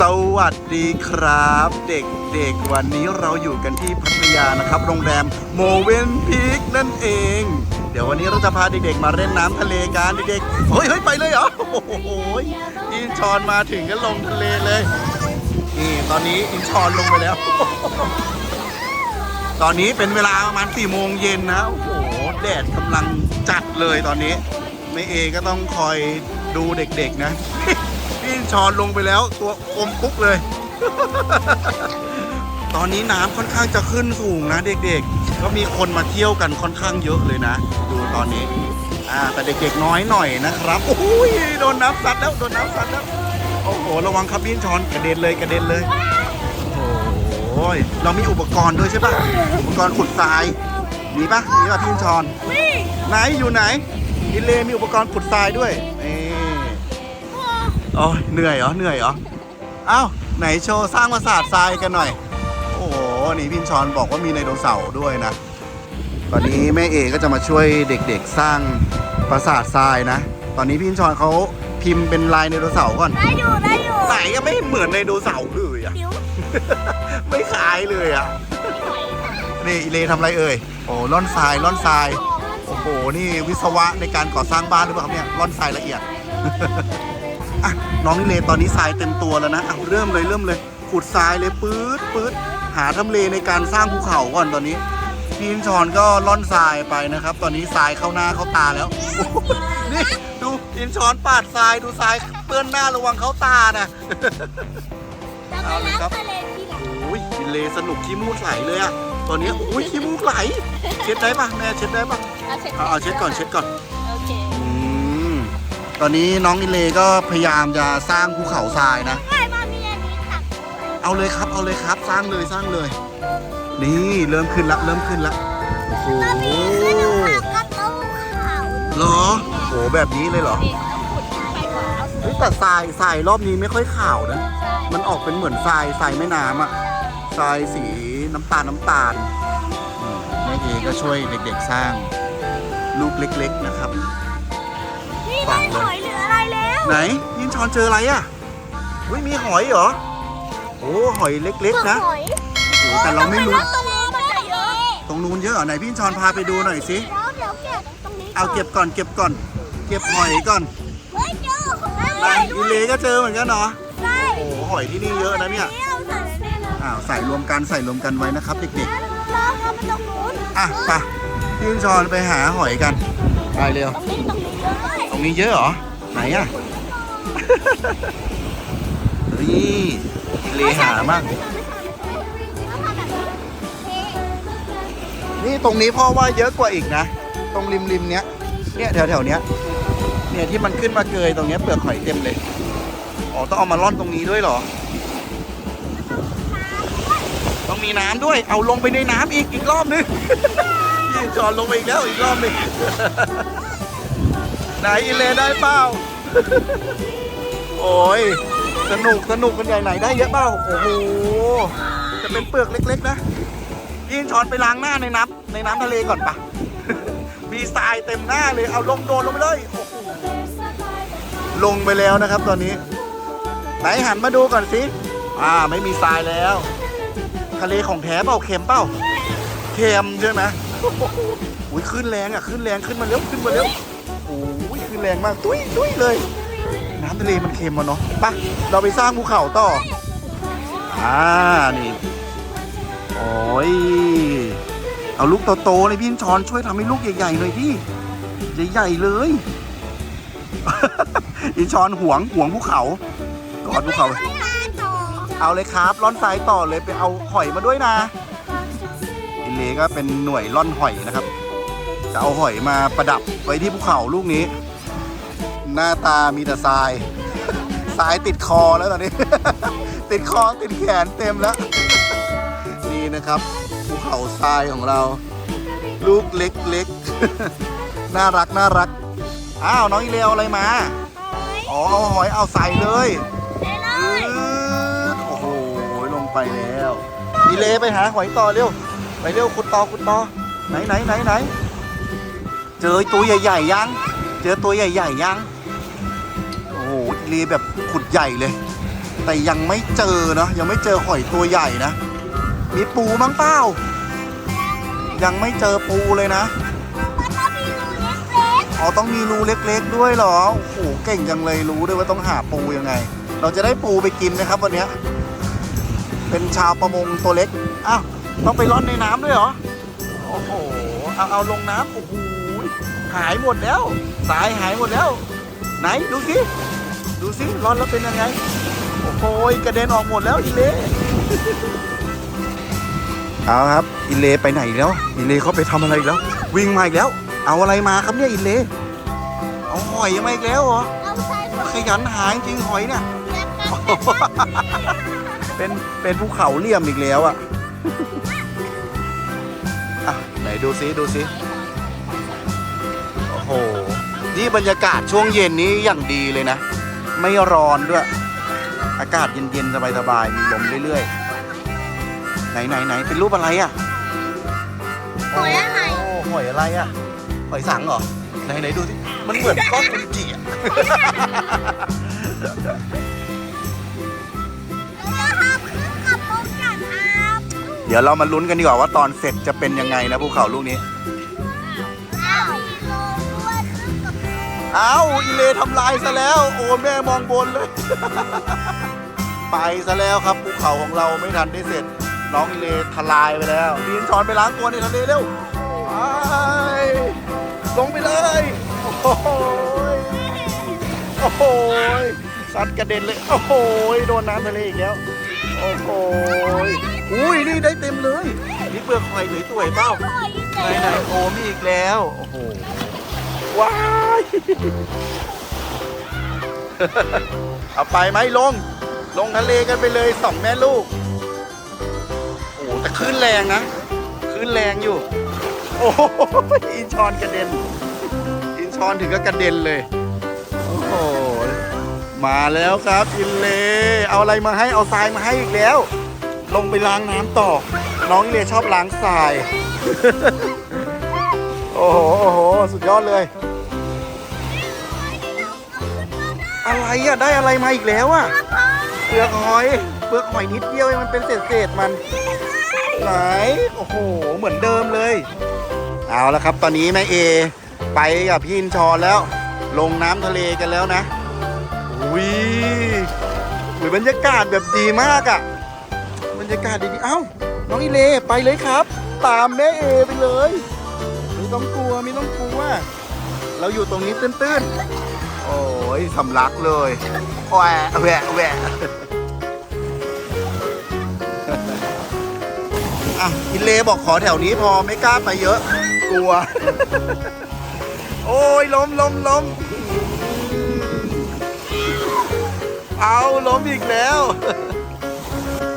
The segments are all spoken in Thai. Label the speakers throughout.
Speaker 1: สวัสดีครับ เด็กๆ วันนี้เราอยู่กันที่พัทยานะครับ โรงแรมโมเวนพีคนั่นเอง เดี๋ยววันนี้เราจะพาเด็กๆ มาเล่นน้ำทะเลกันเด็กๆเฮ้ยเฮ้ยไปเลยเหรอโอ้โหอินชอนมาถึงก็ลงทะเลเลยนี่ตอนนี้อินชอนลงไปแล้ว ตอนนี้เป็นเวลาประมาณ4โมงเย็นนะโอ้โหแดดกำลังจัดเลยตอนนี้แม่เอก็ต้องคอยดูเด็กๆนะ พี่ชอนลงไปแล้วตัวอมคุกเลย ตอนนี้น้ำค่อนข้างจะขึ้นสูงนะเด็กๆ ก็มีคนมาเที่ยวกันค่อนข้างเยอะเลยนะ ดูตอนนี้ อ่าแต่เด็กๆน้อยหน่อยนะครับโอ้ยโดนน้ำซัดแล้วโดนน้ำซัดแล้วโอ้โหระวังครับพี่ชอนกระเด็นเลยกระเด็นเลยโอ้ยเรามีอุปกรณ์ด้วยใช่ปะอุปกรณ์ขุดทรายมีปะมีปะพี่ชอนไหนอยู่ไหนอินเลมีอุปกรณ์ขุดทรายด้วยนี่ โอ้ยเหนื่อยเหรอเหนื่อยเหรออ้าวไหนโชว์สร้างปราสาททรายกันหน่อย โอ้โหนี่พี่ชอนบอกว่ามีไดโนเสาร์ด้วยนะ ตอนนี้แม่เอก็จะมาช่วยเด็กๆสร้างปราสาททรายนะ ตอนนี้พี่ชอนเขาพิมพ์เป็นลายไดโนเสาร์ก่อน
Speaker 2: ได้อยู่ได้อยู่
Speaker 1: ไหนก็ไม่เหมือนไดโนเสาร์เลยอะ
Speaker 2: ผิว
Speaker 1: ไม่คล้ายเลยอะนี่อีเลทำอะไรเอ่ย โอ้ล่อนทรายล่อนทราย โอ้โห นี่วิศวะในการก่อสร้างบ้านหรือเปล่าครับเนี่ยล่อนทรายละเอียด อะน้องอีเลตอนนี้ทรายเต็มตัวแล้วนะอะเริ่มเลยเริ่มเลยขุดทรายเลยปื๊ดปื๊ดหาทำเลในการสร้างภูเขาก่อนตอนนี้พี่อินชอนก็ล่อนทรายไปนะครับ ตอนนี้ทรายเข้าหน้าเข้าตาแล้วโอ้โหนี่ดูอินชอนปาดทรายดูทรายเปื้อนหน้าระวังเข้าตานะ
Speaker 2: จะไปน้ำทะเลที่ไหน
Speaker 1: โอ้ยกินเลสนุกขี้มูกไหลเลยอะตอนนี้โอ้ยขี้มูกไหล เช็ดได้ปะแม่เช็ดได้ปะ
Speaker 2: เอาเช็ด
Speaker 1: เอาเอาเช็ดก่อนเช็ดก่อน
Speaker 2: โอเค
Speaker 1: อืม ตอนนี้น้องอินเลก็พยายามจะสร้างภูเขาทรายนะ
Speaker 2: ง่ายมามีอันนี้ตัก
Speaker 1: เอาเลยครับเอาเลยครับสร้างเลยสร้างเลย นี่เริ่มขึ้นละเริ่มขึ้นละโอ้โห
Speaker 2: ก็มีขึ้นผักกระต้มขาว
Speaker 1: เหรอโหแบบนี้เลยเหรอ
Speaker 2: นี่ต้องขุดไปก่อนเอา
Speaker 1: เฮ้ยแต่ทรายทรายรอบนี้ไม่ค่อยขาวนะ มันออกเป็นเหมือนทรายทรายแม่น้ำอะทรายสีน้ำตาลน้ำตาลอืมแม่เอก็ช่วยเด็กๆสร้างลูกเล็ก ๆนะครับ
Speaker 2: นี่ได้หอยหรืออะไรแล้ว
Speaker 1: ไหนยินชอนเจออะไรอะอุ้ยมีหอยเหรอโอ้หอยเล็กๆนะ
Speaker 2: หอย
Speaker 1: โอ้แต่เราไม่รู้
Speaker 2: ตรงนี้มันจะเยอะ
Speaker 1: ตรงนู้นเยอะเหรอไหนพี่ชอนพาไปดูหน่อยสิ
Speaker 2: เดี๋ยวเดี๋ยวเก็บตรงนี้
Speaker 1: เอาเก็บก่อนเก็บก่อน เก็บหอยก่อน
Speaker 2: เฮ้ยเจอของ
Speaker 1: ไหนอีเลก็เจอเหมือนกันเนาะ
Speaker 2: ใช่
Speaker 1: โอ้หอยที่นี่เยอะนะเนี่ย
Speaker 2: เอาใส่ในนี้
Speaker 1: อ้าวใส่รวมกันใส่รวมกันไว้นะครับเด็ก
Speaker 2: แล้วเราเอาไปตรงนู้น
Speaker 1: ๆอะไปพี่ชอนไปหาหอยกัน ไปเร็ว
Speaker 2: ตรงนี้ตรงนี้เลย
Speaker 1: ตรงนี้เยอะเหรอ ไหนอะ นี่อีเลหามากนี่ตรงนี้พ่อว่าเยอะกว่าอีกนะ ตรงริมริมๆเนี้ย เนี่ยแถวแถวๆเนี้ย เนี่ยที่มันขึ้นมาเกยตรงเนี้ยเปลือกหอยเต็มเลย อ๋อต้องเอามาล่อนตรงนี้ด้วยเหรอ ต้องมีน้ำด้วย เอาลงไปในน้ำอีกอีกรอบนึงยี่ จอนลงไปอีกแล้วอีกรอบนึง ไหนอิเลได้เปล่า โอ้ย สนุกสนุกกันใหญ่ไหนได้เยอะเปล่าโอ้โห จะเป็นเปลือกเล็ก ๆ นะยินช้อนไปล้างหน้าในน้ำในน้ำทะเลก่อนปะ มีทรายเต็มหน้าเลยเอาลงโดนลงไปเลยโอ้โหลงไปแล้วนะครับตอนนี้ ไหนหันมาดูก่อนสิ อ่าไม่มีทรายแล้ว ทะเลของแท้เปล่าเค็มเปล่าเค็มใช่ไหม อุ้ยขึ้นแรงอะขึ้นแรงขึ้นมาเร็วขึ้นมาเร็วโอ้ยขึ้นแรงมากตุ้ยตุ้ยเลย น้ำทะเลมันเค็มอะเนาะไปะเราไปสร้างภูเขาต่ออ่านี่โอ้ยเอาลูกโตๆเลยพี่ชอนช่วยทำให้ลูกใหญ่ๆหน่อยพี่ใหญ่ๆเลยอินชอนห่วงห่วงภูเขากอดภูเขา เอาเลยครับ ร่อนทรายต่อเลยไปเอาหอยมาด้วยนะ นเลก็เป็นหน่วยร่อนหอยนะครับ จะเอาหอยมาประดับไว้ที่ภูเขาลูกนี้ หน้าตามีแต่ทราย ทรายติดคอแล้วตอนนี้ ติดคอติดแขนเต็มแล้ว นี่นะครับภูเขาทรายของเรา ลูกเล็กๆ น่ารักน่ารัก อ้าวน้องอีเลวอะไรมา อ๋อเอาหอยเอาใส่เลยอืดโอ้โหลงไปแล้วอีเลไปหาหอยต่อเร็ว ไปเร็วขุดต่อขุดต่อไหนไหนไหนไหนเจอตัวใหญ่ๆยัง เจอตัวใหญ่ๆยัง โอ้โหอีเลแบบขุดใหญ่เลย แต่ยังไม่เจอเนาะยังไม่เจอหอยตัวใหญ่นะ มีปูมั้งเปล่า ยังไม่เจอปูเลยนะ
Speaker 2: มันก็มีรูเล็ก
Speaker 1: อ๋อต้องมีรูเล็กๆด้วยเหรอ โอ้โหเก่งจังเลยรู้ด้วยว่าต้องหาปูยังไง เราจะได้ปูไปกินไหมครับวันเนี้ยเป็นชาวประมงตัวเล็ก อ้าว ต้องไปร่อนในน้ำด้วยเหรอ โอ้โห เอาเอาลงน้ำโอ้โห หายหมดแล้ว สายหายหมดแล้ว ไหนดูสิ ดูสิร่อนแล้วเป็นยังไง โอ้โหกระเด็นออกหมดแล้วอีเล่เอาครับอิเลไปไหนอีกแล้วอิเลเขาไปทำอะไรอีกแล้ว วิ่งมาอีกแล้ว เอาอะไรมาครับเนี่ยอิเลเอาหอยมาอีกแล้วเหรอ
Speaker 2: ๆเอาใส่ผ
Speaker 1: ขยันหาจริงๆหอยเนี่ย
Speaker 2: มกัน
Speaker 1: เป็นเป็นภูเขาเหลี่ยมอีกแล้วอะ ดูซิดูซิโอ้โห นี่บรรยากาศช่วงเย็นนี้อย่างดีเลยนะ ไม่ร้อนด้วย อากาศเย็นๆสบายๆมีลมเรื่อยๆ ไหนไหนไหนเป็นรูปอะไรอะ
Speaker 2: หอยอะไร
Speaker 1: โอ้หอยอะไรอะหอยสังเหรอ ไหนไหนดูสิมันเหมือนก้อนอุนจิอะ ดี๋ยวเรามาลุ้นกันดีกว่าว่าตอนเสร็จจะเป็นยังไงนะภูเขาลูกนี้
Speaker 2: อ้าวมีโลด้วยขึ้นกับ
Speaker 1: อ้าวอีเลทำลายซะแล้ว โอ้แม่มองบนเลย ไปซะแล้วครับภูเขาของเราไม่ทันได้เสร็จ น้องอีเลทลายไปแล้วปีนช้อนไปล้างตัวในทะเลเร็วไปลงไปเลย โอ้โหยโอ้โหซัดกระเด็นเลย โอ้โหยโดนน้ำทะเลอีกแล้ว อ้โหอุ้ยนี่ได้เต็มเลยนี่เปลือกหอยสวยๆเปล่าไหนไหนๆโอ้มีอีกแล้ว โอ้โห ว้าย เอาไปไหมลง ลงทะเลกันไปเลยสองแม่ลูก โอ้แต่คลื่นแรงนะคลื่นแรงอยู่ โอ้โหอินชอนกระเด็น อินชอนถึงก็กระเด็นเลย โอ้โห มาแล้วครับอินเล เอาอะไรมาให้เอาทรายมาให้อีกแล้ว ลงไปล้างน้ำต่อ น้องอินเลชอบล้างทราย โอ้โหโอ้โหสุดยอดเลย อะไรอะได้อะไรมาอีกแล้วอะเปลือกหอยเปลือกหอยนิดเดียวเองมันเป็นเศษๆมันไหนโอ้โห เหมือนเดิมเลย เอาละครับ ตอนนี้แม่เอ ไปกับพี่อินชอนแล้ว ลงน้ำทะเลกันแล้วนะอุ้ย อุ้ยบรรยากาศแบบดีมากอะบรรยากาศดีๆเอ้า น้องอีเลไปเลยครับ ตามแม่เอไปเลย ไม่ต้องกลัวไม่ต้องกลัว เราอยู่ตรงนี้ตื้นๆ โอ้ยสำลักเลยแหวะแหวะแหวะอะอินเลบอกขอแถวนี้พอไม่กล้าไปเยอะ กลัว โอ้ยล้มล้มล้ม เอาล้มอีกแล้ว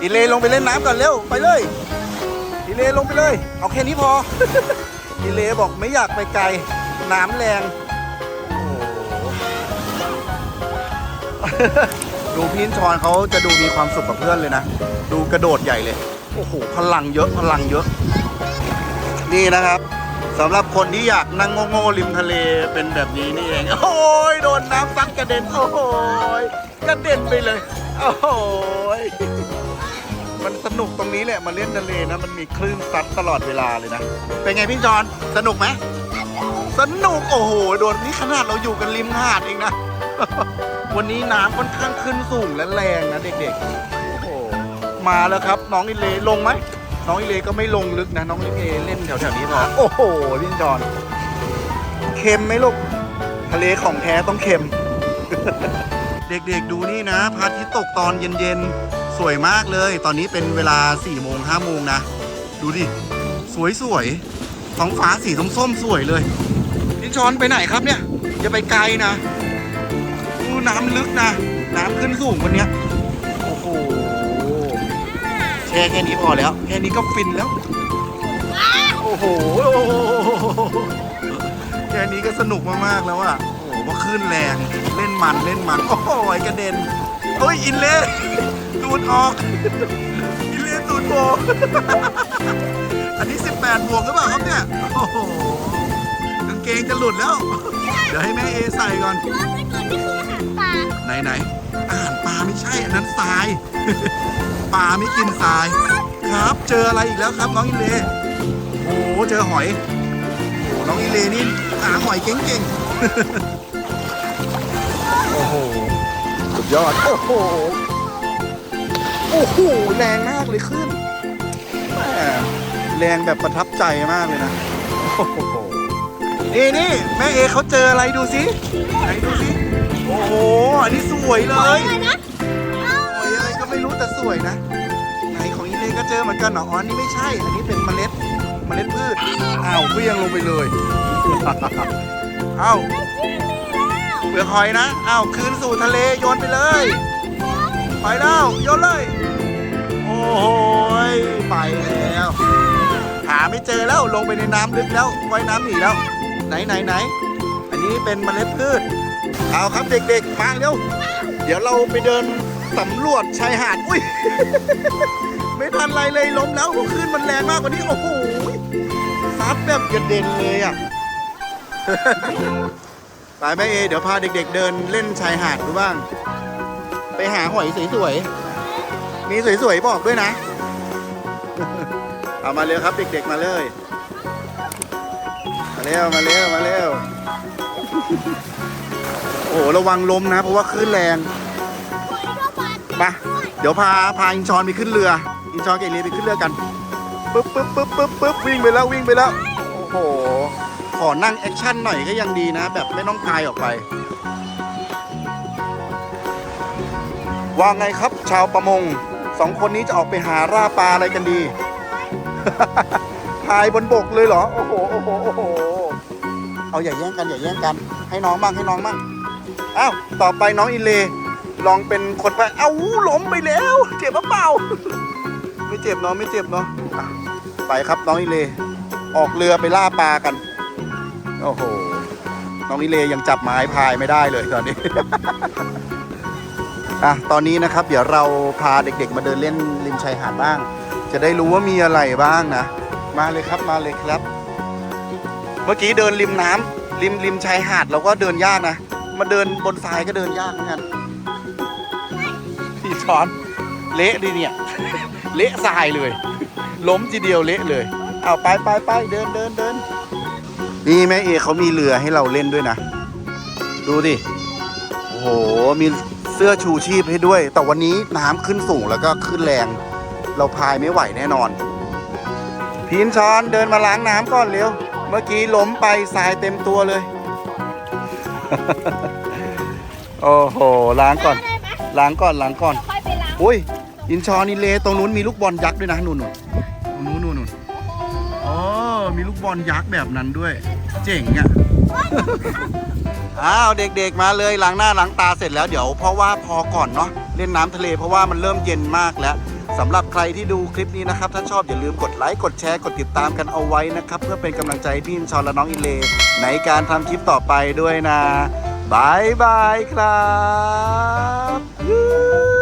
Speaker 1: อิเลลงไปเล่นน้ำก่อนเร็วไปเลยอิเลลงไปเลย เอาแค่นี้พออิเลบอกไม่อยากไปไกล น้ำแรงโอ้โหดูพี่นชอนเขาจะดูมีความสุขกับเพื่อนเลยนะ ดูกระโดดใหญ่เลย โอ้โห พลังเยอะ พลังเยอะ นี่นะครับ สำหรับคนที่อยากนั่งโง่ๆริมทะเลเป็นแบบนี้นี่เอง โอ้ยโดนน้ำซัดกระเด็น โอ้ยกระเด็นไปเลย โอ้ยมันสนุกตรงนี้แหละมาเล่นทะเลนะมันมีคลื่นซัดตลอดเวลาเลยนะ เป็นไงพี่จอนสนุกไหมสนุกโอ้โหโดนนี่ขนาดเราอยู่กันริมหาดเองนะ วันนี้น้ำค่อนข้างขึ้นสูงและแรงนะเด็กๆ โอ้โหมาแล้วครับ น้องอิเลลงไหม น้องอิเลก็ไม่ลงลึกนะ น้องอิเลเล่นแถวๆนี้พอโอ้โหพี่จอนเค็มไหมลูกทะเลของแท้ต้องเค็ม เด็กๆดูนี่นะพระอาทิตย์ตกตอนเย็นๆ สวยมากเลย ตอนนี้เป็นเวลา4ี่โมงห้าโมงนะ ดูดิ สวยๆท้องฟ้าสีส้มๆสวยเลยพี่ชอนไปไหนครับเนี่ยอย่าไปไกลนะดูน้ำลึกนะ น้ำขึ้นสูงวันเนี้ยโอ้โห แช่แค่นี้พอแล้ว แค่นี้ก็ฟินแล้ว โอ้โห แค่นี้ก็สนุกมากๆแล้วอะโอ้โหเพราะคลื่นแรง เล่นมันเล่นมัน โอ้โหกระเด็นเฮ้ยอินเล่ตูดออก อินเล่ตูดโบกอันนี้ 18 บวกหรือเปล่าครับเนี่ย โอ้โหกางเกงจะหลุดแล้ว เดี๋ยวให้แม่เอใส่ก่อน
Speaker 2: เพราะว่าเป็นคนที่คืออาหารปลา
Speaker 1: ไหนไหนอาหารปลาไม่ใช่ใช่อันนั้นทรายปลาไม่กินทราย ครับ เจออะไรอีกแล้วครับน้องอิเลโอ้เจอหอยโอ้น้องอิเลนี่หาหอยเก่งๆโอ้โหสุดยอดโอ้โหโอ้โหแรงมากเลยขึ้นแม่แรงแบบประทับใจมากเลยนะโอ้โหนี่นี่แม่เอเขาเจออะไรดูสิไหนดูสิโอ้โหอันนี้สวยเลย แต่สวยนะ ไหนของอีเลก็เจอเหมือนกันเหรออ๋ออันนี่ไม่ใช่ อันนี้เป็นเมล็ดเมล็ดพืชอ้าวเพี้ยงลงไปเลยอ้าวเปลือกหอยนะอ้าวคืนสู่ทะเลโยนไปเลยไปแล้วโยนเลย โอ้โหยไปแล้ว หาไม่เจอแล้วลงไปในน้ำลึกแล้วว่ายน้ำหนีแล้ว ไหนไหนไหนอันนี้เป็นเมล็ดพืชเอาครับเด็กๆมาเร็วเดี๋ยวเราไปเดิน สำรวจชายหาด อุ้ย ไม่ทันไรเลยล้มแล้วคลื่นมันแรงมากกว่านี้ โอ้โหซัดแบบกระเด็นเลยอะ ไปแม่เอ เดี๋ยวพาเด็กๆเดินเล่นชายหาดดูบ้าง ไปหาหอยสวยๆ มีสวยๆ บอกด้วยนะ เอามาเร็วครับเด็กๆมาเลย มาเร็ว มาเร็ว มาเร็ว โอ้โหระวังล้มนะ เพราะว่าคลื่นแรง มาเดี๋ยวพาพาอินชอนไปขึ้นเรือ อินชอนกับเอเลียไปขึ้นเรือกันปึ๊บปึ๊บปึ๊บปึ๊บปึ๊บวิ่งไปแล้ววิ่งไปแล้ว โอ้โห ขอนั่งแอคชั่นหน่อยก็ยังดีนะ แบบไม่ต้องพายออกไป ว่าไงครับชาวประมงสองคนนี้จะออกไปหาร่าปลาอะไรกันดี พายบนบกเลยเหรอ โอ้โหโอ้โหโอ้โหเอาอย่าแย่งกันอย่าแย่งกัน ให้น้องบ้างให้น้องบ้างอ้าวต่อไปน้องอิเล ลองเป็นคนไปเอ้าล้มไปแล้ว เจ็บเปล่า ไม่เจ็บเนาะไม่เจ็บเนาะไปครับน้องอิเล ออกเรือไปล่าปลากัน โอ้โห น้องอิเลยังจับไม้พายไม่ได้เลยตอนนี้อะตอนนี้นะครับ เดี๋ยวเราพาเด็กๆ มาเดินเล่นริมชายหาดบ้าง จะได้รู้ว่ามีอะไรบ้างนะ มาเลยครับมาเลยครับ เมื่อกี้เดินริมน้ำริมริมชายหาดเราก็เดินยากนะ มาเดินบนทรายก็เดินยากเหมือนกัน พี่ช้อนเละดิเนี่ย เละทรายเลย ล้มทีเดียวเละเลย เอาไปไปไปเดินเดินเดินนี่แม่เอเขามีเรือให้เราเล่นด้วยนะ ดูดิ โอ้โห มีเสื้อชูชีพให้ด้วย แต่วันนี้น้ำขึ้นสูงแล้วก็ขึ้นแรง เราพายไม่ไหวแน่นอน พีนช้อนเดินมาล้างน้ำก่อนเร็ว เมื่อกี้ล้มไปทรายเต็มตัวเลย โอ้โห ล้างก่อน ล้างก่อนล้างก่อน
Speaker 2: ค่อยไปล้าง
Speaker 1: อุ้ยอินชอนอิเลตรงนู้นมีลูกบอลยักษ์ด้วยนะนู่นนู่นตรงนู้นนู่นนู่นอ๋อมีลูกบอลยักษ์แบบนั้นด้วย เจ๋งอะอ้าวเด็กๆมาเลยล้างหน้าล้างตาเสร็จแล้วเดี๋ยวเพราะว่าพอก่อนเนาะเล่นน้ำทะเลเพราะว่ามันเริ่มเย็นมากแล้วสำหรับใครที่ดูคลิปนี้นะครับ ถ้าชอบอย่าลืมกดไลค์กดแชร์กดติดตามกันเอาไว้นะครับ เพื่อเป็นกำลังใจให้พี่อินชอนและน้องอิเล ในการทำคลิปต่อไปด้วยนะ บายบายครับ